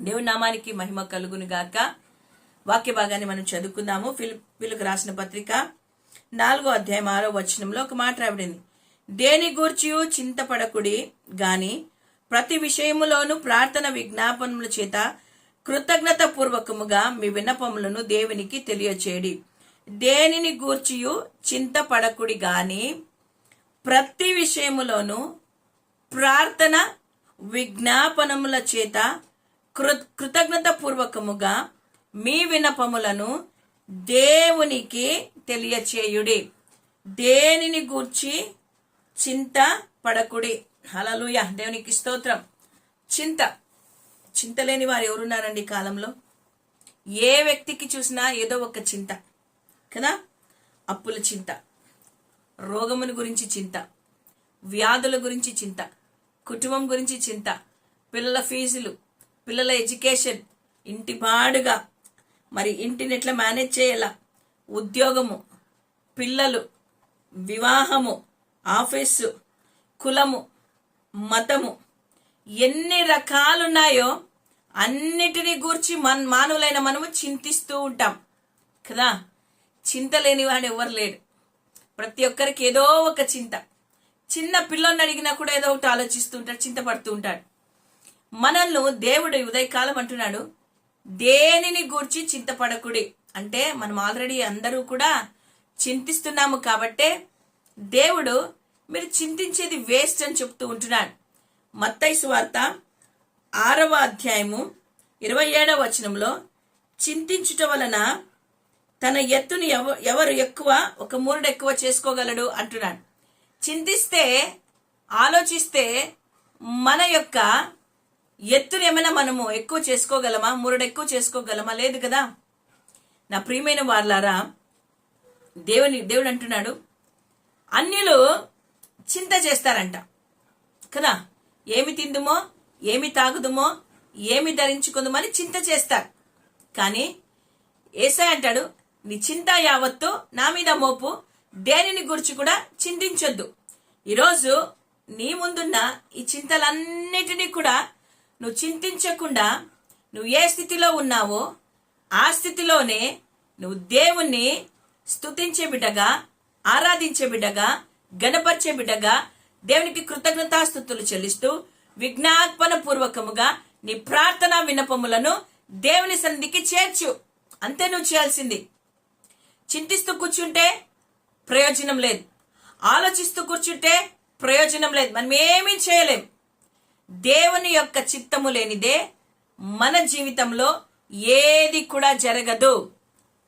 దేవుని నామానికి మహిమ కలుగును గాక. వాక్య భాగాన్ని మనం చదువుకుందాము. ఫిలిపిలకు రాసిన పత్రిక నాలుగో అధ్యాయం ఆరో వచనంలో ఒక మాట రాబడింది దేని గూర్చియు చింతపడకుడి? గాని ప్రతి విషయములోను ప్రార్థన విజ్ఞాపనముల చేత కృతజ్ఞత పూర్వకముగా మీ విన్నపములను దేవునికి తెలియచేయడి. దేనిని గూర్చియు చింతపడకుడి? గాని ప్రతి విషయములోను ప్రార్థన విజ్ఞాపనముల చేత కృ కృతజ్ఞత పూర్వకముగా మీ వినపములను దేవునికి తెలియచేయుడి. దేనిని గూర్చి చింత పడకుడి. హలలుయ దేవునికి స్తోత్రం. చింత. చింత లేని వారు ఎవరున్నారండి కాలంలో? ఏ వ్యక్తికి చూసినా ఏదో ఒక చింత. కదా? అప్పుల చింత. రోగముల గురించి చింత. వ్యాధుల గురించి చింత. కుటుంబం గురించి చింత. పిల్లల ఫీజులు. పిల్లల ఎడ్యుకేషన్ ఇంటి బాడుగా మరి ఇంటిని ఎట్లా మేనేజ్ చేయాలా? ఉద్యోగము పిల్లలు వివాహము ఆఫీసు కులము మతము ఎన్ని రకాలున్నాయో అన్నిటినీ గూర్చి మన మానవులైన మనము చింతిస్తూ ఉంటాం. కదా? చింత లేని వాడు ఎవరు లేడు. ప్రతి ఒక్కరికి ఏదో ఒక చింత. చిన్న పిల్లల్ని అడిగినా కూడా ఏదో ఒకటి ఆలోచిస్తూ ఉంటాడు చింతపడుతూ ఉంటాడు. మనల్ని దేవుడు ఉదయకాలం అంటున్నాడు దేనిని గూర్చి చింతపడకుడి? అంటే మనం ఆల్రెడీ అందరూ కూడా చింతిస్తున్నాము కాబట్టే దేవుడు మీరు చింతించేది వేస్ట్ అని చెప్తూ ఉంటున్నాడు. మత్తైసు వార్త ఆరవ అధ్యాయము ఇరవై ఏడవ వచనంలో చింతించుట వలన తన ఎత్తుని ఎవ ఎవరు ఎక్కువ ఒక మూరుడు ఎక్కువ చేసుకోగలడు? అంటున్నాడు. చింతిస్తే ఆలోచిస్తే మన యొక్క ఎత్తును ఏమైనా మనము ఎక్కువ చేసుకోగలమా? మూరుడు ఎక్కువ చేసుకోగలమా? లేదు కదా? నా ప్రియమైన వాళ్ళారా దేవుని దేవుడు అంటున్నాడు అన్యులు చింత చేస్తారంట కదా? ఏమి తిందుమో ఏమి తాగుదుమో ఏమి ధరించుకుందామని చింత చేస్తారు. కానీ ఏసై అంటాడు నీ చింత యావత్తు నా మీద మోపు దేనిని గురించి కూడా చింతించొద్దు. ఈరోజు నీ ముందున్న ఈ చింతలన్నిటినీ కూడా నువ్వు చింతించకుండా నువ్వు ఏ స్థితిలో ఉన్నావో ఆ స్థితిలోనే నువ్వు దేవుణ్ణి స్తుతించే బిడ్డగా ఆరాధించే బిడ్డగా గణపరిచే బిడ్డగా దేవునికి కృతజ్ఞతాస్థుతులు చెల్లిస్తూ విజ్ఞాపన పూర్వకముగా నీ ప్రార్థన వినపములను దేవుని సన్నిధికి చేర్చు. అంతే నువ్వు చేయాల్సింది. చింతిస్తూ కూర్చుంటే ప్రయోజనం లేదు. ఆలోచిస్తూ కూర్చుంటే ప్రయోజనం లేదు. మనం ఏమీ చేయలేం. దేవుని యొక్క చిత్తము లేనిదే మన జీవితంలో ఏది కూడా జరగదు.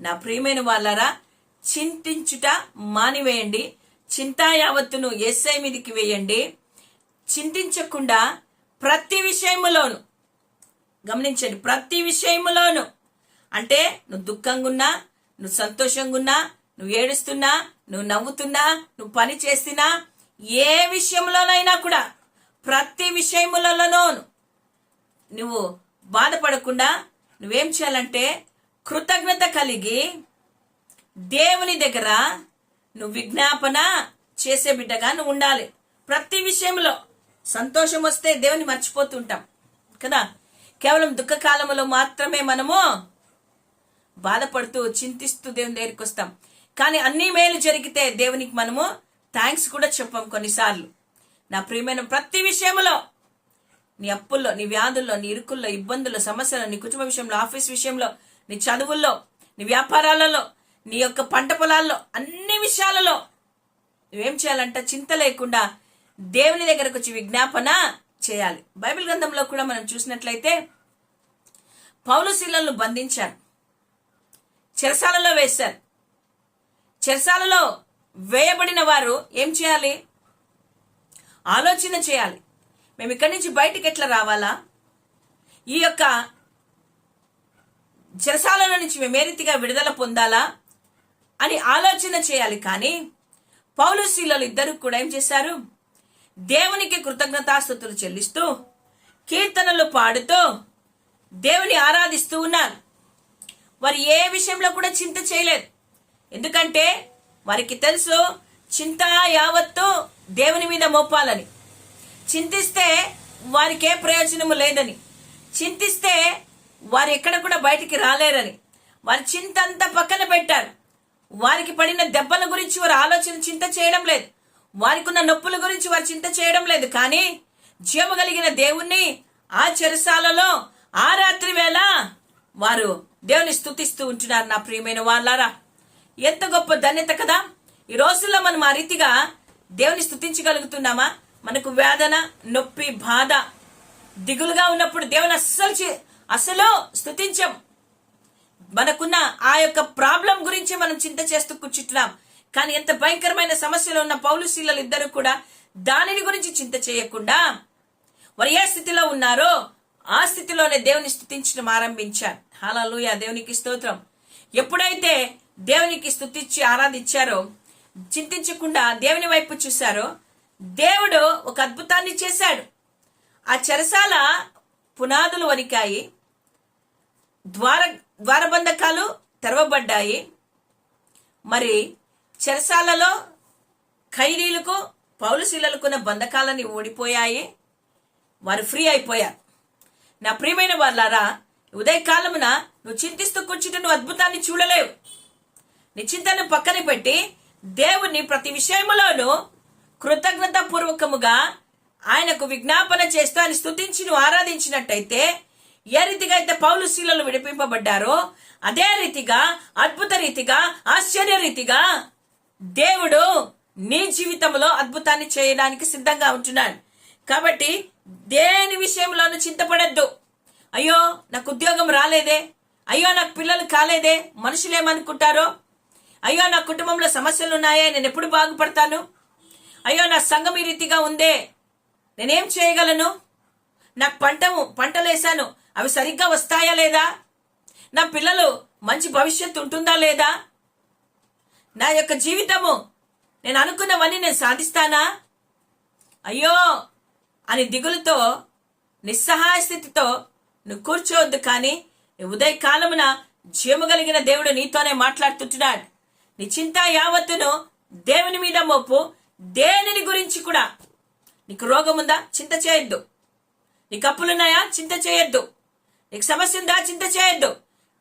నా ప్రియమైన వాళ్ళరా చింతించుట మానివేయండి. చింతా యావత్తును ఎస్ఐ మీదికి వేయండి. చింతించకుండా ప్రతి విషయములోను గమనించండి ప్రతి విషయములోను. అంటే నువ్వు దుఃఖంగా ఉన్నా నువ్వు సంతోషంగా ఉన్నా నువ్వు ఏడుస్తున్నా నువ్వు నవ్వుతున్నా నువ్వు పని చేస్తున్నా ఏ విషయంలోనైనా కూడా ప్రతి విషయములలోనూ నువ్వు బాధపడకుండా నువ్వేం చేయాలంటే కృతజ్ఞత కలిగి దేవుని దగ్గర నువ్వు విజ్ఞాపన చేసే బిడ్డగా నువ్వు ఉండాలి. ప్రతి విషయంలో సంతోషం వస్తే దేవుని మర్చిపోతుంటాం కదా? కేవలం దుఃఖకాలంలో మాత్రమే మనము బాధపడుతూ చింతిస్తూ దేవుని దగ్గరికి వస్తాం. కానీ అన్ని మేలు జరిగితే దేవునికి మనము థ్యాంక్స్ కూడా చెప్పాం కొన్నిసార్లు. నా ప్రియమైన ప్రతి విషయంలో నీ అప్పుల్లో నీ వ్యాధుల్లో నీ ఇరుకుల్లో ఇబ్బందుల్లో సమస్యల్లో నీ కుటుంబ విషయంలో ఆఫీస్ విషయంలో నీ చదువుల్లో నీ వ్యాపారాలలో నీ యొక్క పంట పొలాల్లో అన్ని విషయాలలో నువ్వేం చేయాలంట చింత లేకుండా దేవుని దగ్గరకు వచ్చి విజ్ఞాపన చేయాలి. బైబిల్ గ్రంథంలో కూడా మనం చూసినట్లయితే పౌలు బంధించారు చెరసాలలో వేశారు. చెరసాలలో వేయబడిన వారు ఏం చేయాలి? ఆలోచన చేయాలి. మేము ఇక్కడి నుంచి బయటికి ఎట్లా రావాలా? ఈ యొక్క చెరసాలలో నుంచి మేము ఏ రీతిగా విడుదల పొందాలా? అని ఆలోచన చేయాలి. కానీ పౌలు శీలలు ఇద్దరు కూడా ఏం చేశారు? దేవునికి కృతజ్ఞతాస్థుతులు చెల్లిస్తూ కీర్తనలు పాడుతూ దేవుని ఆరాధిస్తూ ఉన్నారు. వారు ఏ విషయంలో కూడా చింత చేయలేదు. ఎందుకంటే వారికి తెలుసు చింత యావత్తు దేవుని మీద మోపాలని. చింతిస్తే వారికి ఏ ప్రయోజనము లేదని. చింతిస్తే వారు ఎక్కడ కూడా బయటికి రాలేరని. వారి చింత అంతా పక్కన పెట్టారు. వారికి పడిన దెబ్బల గురించి వారు ఆలోచన చింత చేయడం లేదు. వారికి ఉన్న నొప్పుల గురించి వారు చింత చేయడం లేదు. కానీ జీవ కలిగిన దేవుణ్ణి ఆ చెరసాలలో ఆ రాత్రి వేళ వారు దేవుని స్తుతిస్తూ ఉంటున్నారు నా ప్రియమైన వాళ్ళారా. ఎంత గొప్ప ధన్యత కదా. ఈ రోజుల్లో మనం ఆ రీతిగా దేవుని స్థుతించగలుగుతున్నామా? మనకు వేదన నొప్పి బాధ దిగులుగా ఉన్నప్పుడు దేవుని అస్సలు చే- అసలు స్థుతించం. మనకున్న ఆ యొక్క ప్రాబ్లం గురించి మనం చింత చేస్తూ కూర్చుంటున్నాం. కానీ ఎంత భయంకరమైన సమస్యలు ఉన్న పౌలు శీలలు ఇద్దరు కూడా దానిని గురించి చింత చేయకుండా వారు ఏ స్థితిలో ఉన్నారో ఆ స్థితిలోనే దేవుని స్థుతించడం ఆరంభించారు. హాలూయ దేవునికి స్తోత్రం. ఎప్పుడైతే దేవునికి స్థుతించి ఆరాధించారో చింతించకుండా దేవుని వైపు చూశారో దేవుడు ఒక అద్భుతాన్ని చేశాడు. ఆ చెరసాల పునాదులు వణికాయి ద్వార ద్వారబంధకాలు తెరవబడ్డాయి. మరి చెరసాలలో ఖైదీలకు పౌలుశీలలకున్న బంధకాలని ఓడిపోయాయి వారు ఫ్రీ అయిపోయారు. నా ప్రియమైన వాళ్ళారా ఉదయకాలమున నువ్వు చింతిస్తూ కూర్చుంటే నువ్వు అద్భుతాన్ని చూడలేవు. నీ చింతను పక్కన పెట్టి దేవుణ్ణి ప్రతి విషయములోనూ కృతజ్ఞత పూర్వకముగా ఆయనకు విజ్ఞాపన చేస్తూ ఆయన స్తుతించి నువ్వు ఆరాధించినట్టయితే ఏ రీతిగా అయితే పౌలు శీలలు విడిపింపబడ్డారో అదే రీతిగా అద్భుత రీతిగా ఆశ్చర్య రీతిగా దేవుడు నీ జీవితంలో అద్భుతాన్ని చేయడానికి సిద్ధంగా ఉంటున్నాడు. కాబట్టి దేని విషయంలోనూ చింతపడద్దు. అయ్యో నాకు ఉద్యోగం రాలేదే. అయ్యో నాకు పిల్లలు కాలేదే. మనుషులు ఏమనుకుంటారో అయ్యో నా కుటుంబంలో సమస్యలు ఉన్నాయే నేను ఎప్పుడు బాగుపడతాను? అయ్యో నా సంఘం ఈ రీతిగా ఉందే. నేనేం చేయగలను? నాకు పంట పంటలు వేశాను అవి సరిగ్గా వస్తాయా లేదా? నా పిల్లలు మంచి భవిష్యత్తు ఉంటుందా లేదా? నా యొక్క జీవితము నేను అనుకున్నవన్నీ నేను సాధిస్తానా? అయ్యో అని దిగులుతో నిస్సహాయ స్థితితో నువ్వు కూర్చోవద్దు కానీ ఉదయకాలమున జీవము కలిగిన దేవుడు నీతోనే మాట్లాడుతుంటున్నాడు. నీ చింత యావత్తును దేవుని మీద మోపు దేనిని గురించి కూడా నీకు రోగం ఉందా చింత చేయొద్దు. నీకు అప్పులున్నాయా? చింత చేయొద్దు. నీకు సమస్య ఉందా చింత చేయొద్దు.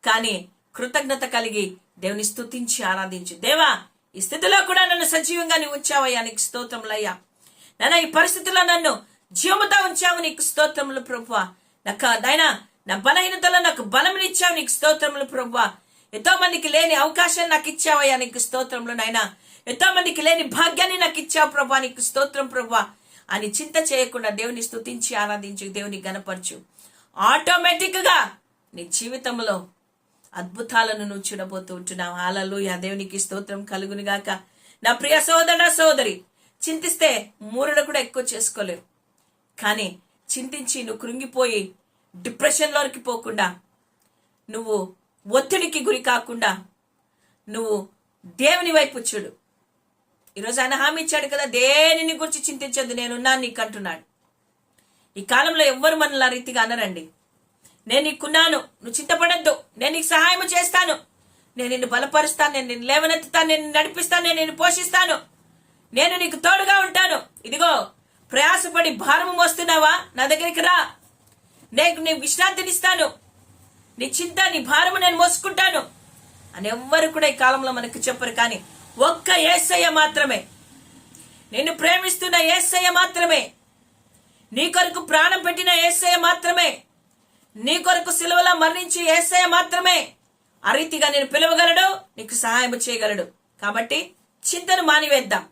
కానీ కృతజ్ఞత కలిగి దేవుని స్తుతించి ఆరాధించు. దేవా ఈ స్థితిలో కూడా నన్ను సజీవంగా నీవు ఉంచావయ్యా నీకు స్తోత్రములయ్యా. నాన్న ఈ పరిస్థితిలో నన్ను జీవముతో ఉంచావు నీకు స్తోత్రములు ప్రభువ. నాకు నాయనా నా బలహీనతలో నాకు బలమునిచ్చావు నీకు స్తోత్రములు ప్రభువా. ఎంతో మందికి లేని అవకాశాన్ని నాకు ఇచ్చావయ్యా నీకు స్తోత్రంలో నాయన. ఎంతో మందికి లేని భాగ్యాన్ని నాకు ఇచ్చావు ప్రభా నీకు స్తోత్రం ప్రభా. అని చింత చేయకుండా దేవుని స్తుతించి ఆరాధించు దేవుని గనపరచు. ఆటోమేటిక్గా నీ జీవితంలో అద్భుతాలను నువ్వు చూడబోతూ ఉంటున్నావు. ఆలలు ఆ దేవునికి స్తోత్రం కలుగుని గాక. నా ప్రియ సోదర సోదరి చింతిస్తే మూరుడు కూడా ఎక్కువ చేసుకోలేవు. కానీ చింతించి నువ్వు కృంగిపోయి డిప్రెషన్లోకి పోకుండా నువ్వు ఒత్తిడికి గురి కాకుండా నువ్వు దేవుని వైపు చూడు. ఈరోజు ఆయన హామీ ఇచ్చాడు కదా దేనిని గురించి చింతించొద్దు నేనున్నాను నీకు అంటున్నాడు ఈ కాలంలో ఎవ్వరు మనల్ని ఆ రీతిగా అనరండి. నేను నీకున్నాను నువ్వు చింతపడద్దు నేను నీకు సహాయం చేస్తాను. నేను నిన్ను బలపరుస్తాను నేను నిన్ను లేవనెత్తుతాను నేను నడిపిస్తాను నేను నిన్ను పోషిస్తాను. నేను నీకు తోడుగా ఉంటాను. ఇదిగో ప్రయాసపడి భారము మోస్తున్నావా? నా దగ్గరికి రా. నేను నీకు విశ్రాంతినిస్తాను. నీ చింత నీ భారము నేను మోసుకుంటాను. అని ఎవ్వరు కూడా ఈ కాలంలో మనకు చెప్పరు కానీ ఒక్క ఏసయ్య మాత్రమే. నిన్ను ప్రేమిస్తున్న ఏసయ్య మాత్రమే. నీ కొరకు ప్రాణం పెట్టిన ఏసయ్య మాత్రమే. నీ కొరకు సిలువలా మరణించి ఏసయ్య మాత్రమే. ఆ రీతిగా నేను పిలవగలడు నీకు సహాయం చేయగలడు. కాబట్టి చింతను మానివేద్దాం.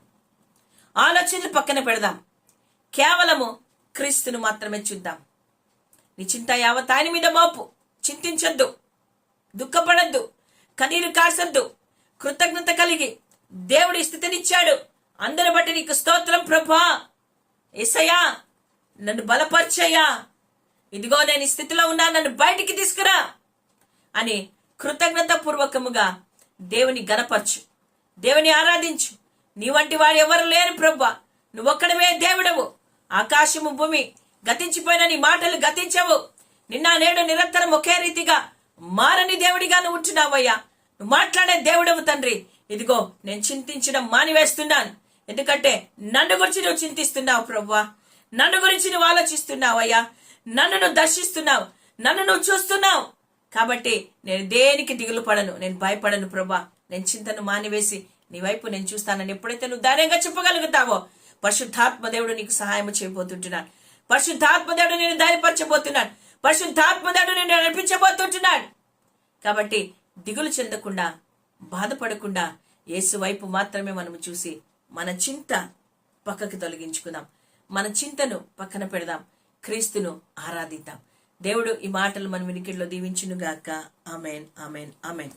ఆలోచనలు పక్కన పెడదాం. కేవలము క్రీస్తును మాత్రమే చూద్దాం. నీ చింత యావత్ ఆయన మీద మోపు. చింతించొద్దు. దుఃఖపడద్దు. కన్నీరు కార్చొద్దు కృతజ్ఞత కలిగి దేవుడి స్థితినిచ్చాడు. అందరి బట్టి నీకు స్తోత్రం ప్రభా. ఏసయ్యా నన్ను బలపరిచయ్యా. ఇదిగో నేను స్థితిలో ఉన్నా నన్ను బయటికి తీసుకురా అని కృతజ్ఞత పూర్వకముగా దేవుని గనపరచు. దేవుని ఆరాధించు. నీ వంటి వాడు ఎవరు లేరు ప్రభా. నువ్వొక్కడమే దేవుడవు. ఆకాశము భూమి గతించిపోయిన నీ మాటలు గతించవు. నిన్న నేడు నిరంతరం ఒకే రీతిగా మారని దేవుడిగా నువ్వు ఉంటున్నావయ్యా. నువ్వు మాట్లాడే దేవుడవు తండ్రి. ఇదిగో నేను చింతించడం మానివేస్తున్నాను. ఎందుకంటే నన్ను గురించి నువ్వు చింతిస్తున్నావు ప్రవ్వా. నన్ను గురించి నువ్వు ఆలోచిస్తున్నావయ్యా. నన్ను నువ్వు దర్శిస్తున్నావు. నన్ను నువ్వు చూస్తున్నావు. కాబట్టి నేను దేనికి దిగులు పడను నేను భయపడను ప్రభా నేను చింతను మానివేసి నీ వైపు నేను చూస్తానని ఎప్పుడైతే నువ్వు ధైర్యంగా చెప్పగలుగుతావో పరిశుద్ధాత్మ దేవుడు నీకు సహాయం చేయబోతుంటున్నాను పరిశుద్ధాత్మ దేవుడు నేను ధైర్యపరచబోతున్నాను పరిశుద్ధాత్మ దేవుడు నేను నడిపించబోతుంటున్నాడు. కాబట్టి దిగులు చెందకుండా బాధపడకుండా యేసు వైపు మాత్రమే మనం చూసి మన చింత పక్కకి తొలగించుకుందాం. మన చింతను పక్కన పెడదాం. క్రీస్తును ఆరాధిద్దాం. దేవుడు ఈ మాటలు మన వినికిడిలో దీవించునుగాక. Amen amen amen.